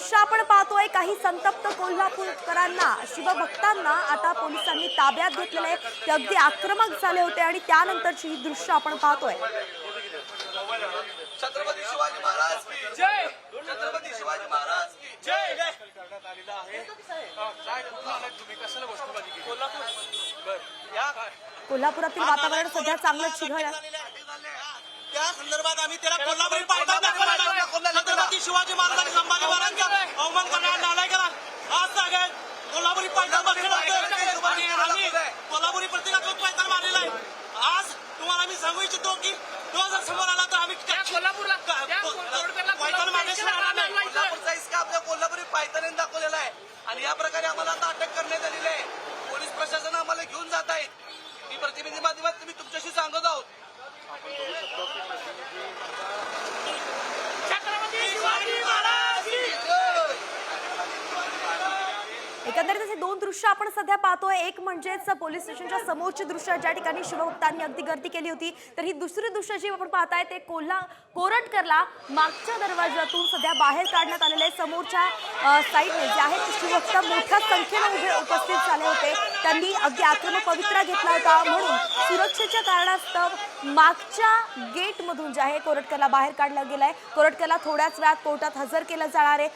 दृश्य आपण पाहतोय काही संतप्त कोल्हापूरकरांना शिवभक्तांना आता पोलिसांनी ताब्यात घेतलेलं आहे. ते अगदी आक्रमक झाले होते आणि त्यानंतरची ही दृश्य आपण पाहतोय. छत्रपती शिवाजी महाराज की जय! छत्रपती शिवाजी महाराज की जय! करण्यात आलेला आहे काय कुठून आलात तुम्ही कशाला गोष्टबाजी केली कोल्हापूर बर या कोल्हापुरातील वातावरण सध्या चांगलंच चिघळ आहे त्या संदर्भात आम्ही त्याला कोल्हापुरी दाखवला छत्रपती शिवाजी महाराज संभाजी महाराजांचा अवमान करणारा नालायकाला आज सांगेल कोल्हापुरी बघायला आणि आम्ही कोल्हापुरी प्रत्येकाकडून पायथा मारलेला आहे. आज तुम्हाला मी सांगू इच्छितो की तो जर समोर आला तर आम्ही त्या कोल्हापूरला त्या कोल्हापूरला पायथान मारण्याशिवाय राहणार नाही. कोल्हापूरला कोल्हापूरचा इसका आपल्या कोल्हापुरी पायथाने दाखवलेला आहे. आणि या प्रकारे आम्हाला आता अटक करण्यात आलेली आहे. पोलीस प्रशासन आम्हाला घेऊन जात आहेत मी प्रतिनिधी माध्यमात तुम्ही तुमच्याशी सांगत आहोत छत्रपती शिवाजी महाराज की एकंदरीत असे दोन दृश्य आपण सध्या पाहतोय. एक म्हणजेच पोलीस स्टेशनच्या समोरची दृश्य ज्या ठिकाणी शिवभक्तांनी अगदी गर्दी केली होती. तर ही दुसरी दृश्य जी आपण पाहताय ते कोल्हा कोरटकरला मागच्या दरवाजातून सध्या बाहेर काढण्यात आलेले आहे. समोरच्या साईडने जे आहेत शिवभक्त मोठ्या संख्येने उभे उपस्थित झाले होते. त्यांनी अगदी आक्रमक पवित्रा घेतला होता. म्हणून सुरक्षेच्या कारणास्तव मागच्या गेटमधून जे आहे कोरटकरला बाहेर काढलं गेलं आहे कोरटकरला थोड्याच वेळात कोर्टात हजर केलं जाणार आहे.